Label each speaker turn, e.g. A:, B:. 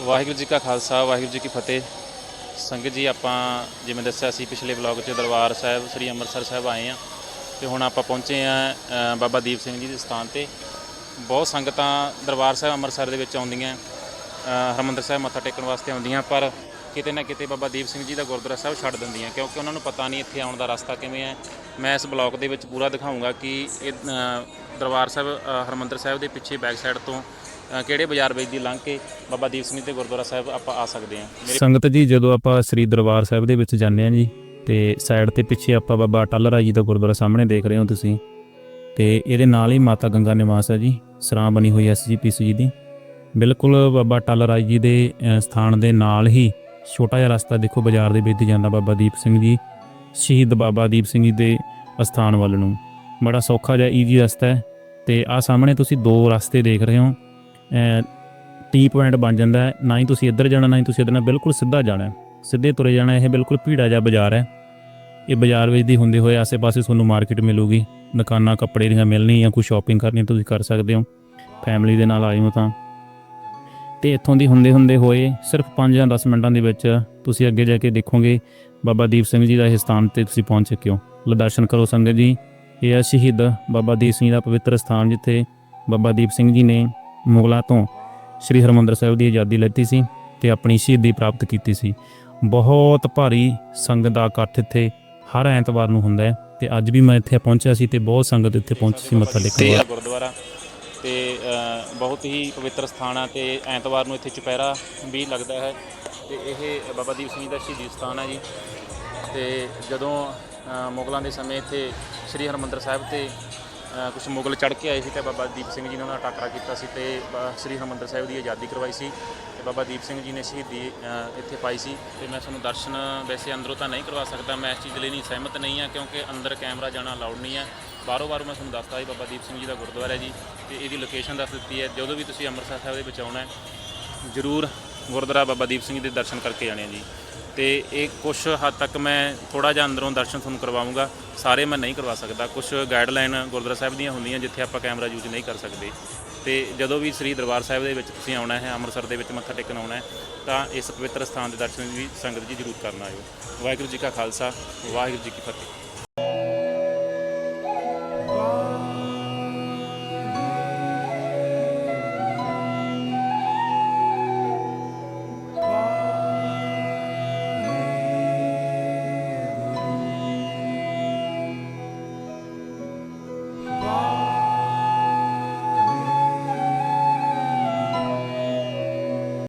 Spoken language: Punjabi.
A: ਵਾਹਿਗੁਰੂ ਜੀ ਕਾ ਖਾਲਸਾ ਵਾਹਿਗੁਰੂ ਜੀ ਕੀ ਫਤਿਹ। ਸੰਗਤ ਜੀ ਆਪਾਂ ਜਿਵੇਂ ਦੱਸਿਆ ਸੀ ਪਿਛਲੇ ਵਲੌਗ 'ਚ ਦਰਬਾਰ ਸਾਹਿਬ ਸ੍ਰੀ ਅੰਮ੍ਰਿਤਸਰ ਸਾਹਿਬ ਆਏ ਆ ਤੇ ਹੁਣ ਆਪਾਂ ਪਹੁੰਚੇ ਆ ਬਾਬਾ ਦੀਪ ਸਿੰਘ ਜੀ ਦੇ ਸਥਾਨ ਤੇ। ਬਹੁਤ ਸੰਗਤਾਂ ਦਰਬਾਰ ਸਾਹਿਬ ਅੰਮ੍ਰਿਤਸਰ ਦੇ ਵਿੱਚ ਆਉਂਦੀਆਂ ਅ, ਹਰਿਮੰਦਰ ਸਾਹਿਬ ਮੱਥਾ ਟੇਕਣ ਵਾਸਤੇ ਆਉਂਦੀਆਂ ਪਰ ਕਿਤੇ ਨਾ ਕਿਤੇ ਬਾਬਾ ਦੀਪ ਸਿੰਘ ਜੀ ਦਾ ਗੁਰਦੁਆਰਾ ਸਾਹਿਬ ਛੱਡ ਦਿੰਦੀਆਂ ਕਿਉਂਕਿ ਉਹਨਾਂ ਨੂੰ ਪਤਾ ਨਹੀਂ ਇੱਥੇ ਆਉਣ ਦਾ ਰਸਤਾ ਕਿਵੇਂ ਹੈ। ਮੈਂ ਇਸ ਬਲੌਗ ਦੇ ਵਿੱਚ ਪੂਰਾ ਦਿਖਾਉਂਗਾ ਕਿ ਇਹ ਦਰਬਾਰ ਸਾਹਿਬ ਅ, ਹਰਿਮੰਦਰ ਸਾਹਿਬ ਦੇ ਪਿੱਛੇ ਬੈਕ ਸਾਈਡ ਤੋਂ ਕਿਹੜੇ ਬਾਜ਼ਾਰ ਵਿੱਚ ਦੀ ਲੰਘ ਕੇ ਬਾਬਾ ਦੀਪ ਸਿੰਘ ਜੀ ਗੁਰਦੁਆਰਾ ਸਾਹਿਬ ਆਪਾਂ ਆ ਸਕਦੇ ਹਾਂ।
B: ਸੰਗਤ ਜੀ ਜਦੋਂ ਆਪਾਂ ਸ੍ਰੀ ਦਰਬਾਰ ਸਾਹਿਬ ਦੇ ਵਿੱਚ ਜਾਂਦੇ ਹਾਂ ਜੀ ਤੇ ਸਾਈਡ ਤੇ ਪਿੱਛੇ ਆਪਾਂ ਬਾਬਾ ਅਟਲ ਰਾਏ ਜੀ ਦਾ ਗੁਰਦੁਆਰਾ ਸਾਹਮਣੇ ਦੇਖ ਰਹੇ ਹੋ ਤੁਸੀਂ ਤੇ ਇਹਦੇ ਨਾਲ ਹੀ ਮਾਤਾ ਗੰਗਾ ਨਿਵਾਸ ਹੈ ਜੀ ਸਰਾਂ ਬਣੀ ਹੋਈ ਐਸਜੀਪੀਸੀ ਜੀ ਦੀ। ਬਿਲਕੁਲ ਬਾਬਾ ਟੱਲ ਰਾਏ ਜੀ ਦੇ ਅ, ਸਥਾਨ ਦੇ ਨਾਲ ਹੀ ਛੋਟਾ ਜਿਹਾ ਰਸਤਾ ਦੇਖੋ ਬਾਜ਼ਾਰ ਦੇ ਵਿੱਚ ਜਾਂਦਾ ਬਾਬਾ ਦੀਪ ਸਿੰਘ ਜੀ ਸ਼ਹੀਦ ਬਾਬਾ ਦੀਪ ਸਿੰਘ ਜੀ ਦੇ ਅਸਥਾਨ ਵੱਲ ਨੂੰ। ਬੜਾ ਸੌਖਾ ਜਿਹਾ ਈਜ਼ੀ ਰਸਤਾ ਹੈ ਤੇ ਆ ਸਾਹਮਣੇ ਤੁਸੀਂ ਦੋ ਰਸਤੇ ਦੇਖ ਰਹੇ ਹੋ ਟੀ ਪੁਆਇੰਟ ਬਣ ਜਾਂਦਾ ਹੈ। ਨਾ ਹੀ ਤੁਸੀਂ ਇੱਧਰ ਜਾਣਾ, ਨਾ ਹੀ ਤੁਸੀਂ ਇੱਧਰ ਨਾਲ ਬਿਲਕੁਲ ਸਿੱਧਾ ਜਾਣਾ। ਸਿੱਧੇ ਤੁਰੇ ਜਾਣਾ, ਇਹ ਬਿਲਕੁਲ ਭੀੜਾ ਜਿਹਾ ਬਾਜ਼ਾਰ ਹੈ। ਇਹ ਬਾਜ਼ਾਰ ਵਿੱਚ ਦੀ ਹੁੰਦੇ ਹੋਏ ਆਸੇ-ਪਾਸੇ ਤੁਹਾਨੂੰ ਮਾਰਕੀਟ ਮਿਲੂਗੀ। ਦੁਕਾਨਾਂ, ਕੱਪੜੇ ਦੀਆਂ ਮਿਲਣੀ ਜਾਂ ਕੋਈ ਸ਼ਾਪਿੰਗ ਕਰਨੀ ਤੁਸੀਂ ਕਰ ਸਕਦੇ ਹੋ। ਫੈਮਿਲੀ ਦੇ ਨਾਲ ਆਏ ਹੋ ਤਾਂ। ਤੇ ਇੱਥੋਂ ਦੀ ਹੁੰਦੇ ਹੁੰਦੇ ਹੋਏ ਸਿਰਫ 5 ਜਾਂ 10 ਮਿੰਟਾਂ ਦੇ ਵਿੱਚ ਤੁਸੀਂ ਅੱਗੇ ਜਾ ਕੇ ਦੇਖੋਗੇ ਬਾਬਾ ਦੀਪ ਸਿੰਘ ਜੀ ਦਾ ਇਹ ਸਥਾਨ ਤੇ ਤੁਸੀਂ ਪਹੁੰਚ ਚੁੱਕੇ ਹੋ। ਲੋ ਦਰਸ਼ਨ ਕਰੋ ਸੰਗਤ ਜੀ, ਇਹ ਹੈ ਸ਼ਹੀਦ ਬਾਬਾ ਦੀਪ ਸਿੰਘ ਦਾ ਪਵਿੱਤਰ ਸਥਾਨ ਜਿੱਥੇ ਬਾਬਾ ਦੀਪ ਸਿੰਘ ਜੀ ਨੇ ਮੁਗਲਾਂ ਤੋਂ ਸ੍ਰੀ ਹਰਮੰਦਰ ਸਾਹਿਬ ਦੀ ਆਜ਼ਾਦੀ ਲੈਤੀ ਸੀ ਤੇ ਆਪਣੀ ਸ਼ਹੀਦੀ ਪ੍ਰਾਪਤ ਕੀਤੀ ਸੀ। ਬਹੁਤ ਭਾਰੀ ਸੰਗਤ ਦਾ ਇਕੱਠ ਇੱਥੇ ਹਰ ਐਤਵਾਰ ਨੂੰ ਹੁੰਦਾ ਹੈ ਤੇ ਅੱਜ ਵੀ ਮੈਂ ਇੱਥੇ ਪਹੁੰਚਿਆ ਸੀ ਤੇ ਬਹੁਤ ਸੰਗਤ ਇੱਥੇ ਪਹੁੰਚੀ ਸੀ ਮੱਥਾ ਟੇਕਣ
A: ਗੁਰਦੁਆਰਾ ਤੇ ਬਹੁਤ ਹੀ ਪਵਿੱਤਰ ਸਥਾਨ ਆ ਤੇ ਐਤਵਾਰ ਨੂੰ ਇੱਥੇ ਚੁਪਹਿਰਾ ਵੀ ਲੱਗਦਾ ਹੈ ਤੇ ਇਹ ਬਾਬਾ ਦੀਪ ਸਿੰਘ ਦਾ ਸ਼ਹੀਦੀ ਸਥਾਨ ਹੈ ਜੀ। ਤੇ ਜਦੋਂ ਮੁਗਲਾਂ ਦੇ ਸਮੇਂ ਇੱਥੇ ਸ੍ਰੀ ਹਰਮੰਦਰ ਸਾਹਿਬ ਤੇ ਕੁਝ ਮੁਗਲ ਚੜ੍ਹ ਕੇ ਆਏ ਸੀ ਤੇ ਬਾਬਾ ਦੀਪ ਸਿੰਘ ਜੀ ਨੇ ਉਹਨਾਂ ਦਾ ਟਾਕਰਾ ਕੀਤਾ ਸੀ ਤੇ ਬ- ਸ੍ਰੀ ਹਰਮੰਦਰ ਸਾਹਿਬ ਦੀ ਆਜ਼ਾਦੀ ਕਰਵਾਈ ਸੀ ਤੇ ਬਾਬਾ ਦੀਪ ਸਿੰਘ ਜੀ ਨੇ ਸ਼ਹੀਦੀ ਇੱਥੇ ਪਾਈ ਸੀ ਤੇ ਮੈਂ ਤੁਹਾਨੂੰ ਦਰਸ਼ਨ ਵੈਸੇ ਅੰਦਰੋਂ ਤਾਂ ਨਹੀਂ ਕਰਵਾ ਸਕਦਾ, ਮੈਂ ਇਸ ਚੀਜ਼ ਲਈ ਨਹੀਂ ਸਹਿਮਤ ਨਹੀਂ ਹਾਂ ਕਿਉਂਕਿ ਅੰਦਰ ਕੈਮਰਾ ਜਾਣਾ ਅਲਾਉਡ ਨਹੀਂ ਹੈ। ਬਾਹਰੋਂ ਬਾਹਰੋਂ ਮੈਂ ਤੁਹਾਨੂੰ ਦੱਸਦਾ ਜੀ ਬਾਬਾ ਦੀਪ ਸਿੰਘ ਜੀ ਦਾ ਗੁਰਦੁਆਰਾ ਹੈ ਜੀ ਤੇ ਇਹਦੀ ਲੋਕੇਸ਼ਨ ਦੱਸ ਦਿੱਤੀ ਹੈ। ਜਦੋਂ ਵੀ ਤੁਸੀਂ ਅੰਮ੍ਰਿਤਸਰ ਸਾਹਿਬ ਦੇ ਵਿੱਚ ਆਉਣਾ ਹੈ, ਜ਼ਰੂਰ ਗੁਰਦੁਆਰਾ ਬਾਬਾ ਦੀਪ ਸਿੰਘ ਜੀ ਦੇ ਦਰਸ਼ਨ ਕਰਕੇ ਜਾਣੇ ਆ ਜੀ। ਤੇ ਇਹ ਕੁਝ ਹੱਦ ਤੱਕ ਮੈਂ ਥੋੜਾ ਜਿਹਾ ਅੰਦਰੋਂ ਦਰਸ਼ਨ ਤੁਹਾਨੂੰ ਕਰਵਾਉਂਗਾ। ਸਾਰੇ ਮੈਂ ਨਹੀਂ ਕਰਵਾ ਸਕਦਾ। ਕੁਝ ਗਾਈਡਲਾਈਨ ਗੁਰਦੁਆਰਾ ਸਾਹਿਬ ਦੀਆਂ ਹੁੰਦੀਆਂ ਜਿੱਥੇ ਆਪਾਂ ਕੈਮਰਾ ਯੂਜ਼ ਨਹੀਂ ਕਰ ਸਕਦੇ। ਤੇ ਜਦੋਂ ਵੀ ਸ੍ਰੀ ਦਰਬਾਰ ਸਾਹਿਬ ਦੇ ਵਿੱਚ ਤੁਸੀਂ ਆਉਣਾ ਹੈ, ਅੰਮ੍ਰਿਤਸਰ ਦੇ ਵਿੱਚ ਮੱਥਾ ਟੇਕਣ ਆਉਣਾ ਹੈ, ਤਾਂ ਇਸ ਪਵਿੱਤਰ ਸਥਾਨ ਦੇ ਦਰਸ਼ਨ ਵੀ ਸੰਗਤ ਜੀ ਜ਼ਰੂਰ ਕਰਨ ਆਇਓ। ਵਾਹਿਗੁਰੂ ਜੀ ਕਾ ਖਾਲਸਾ, ਵਾਹਿਗੁਰੂ ਜੀ ਕੀ ਫਤਿਹ।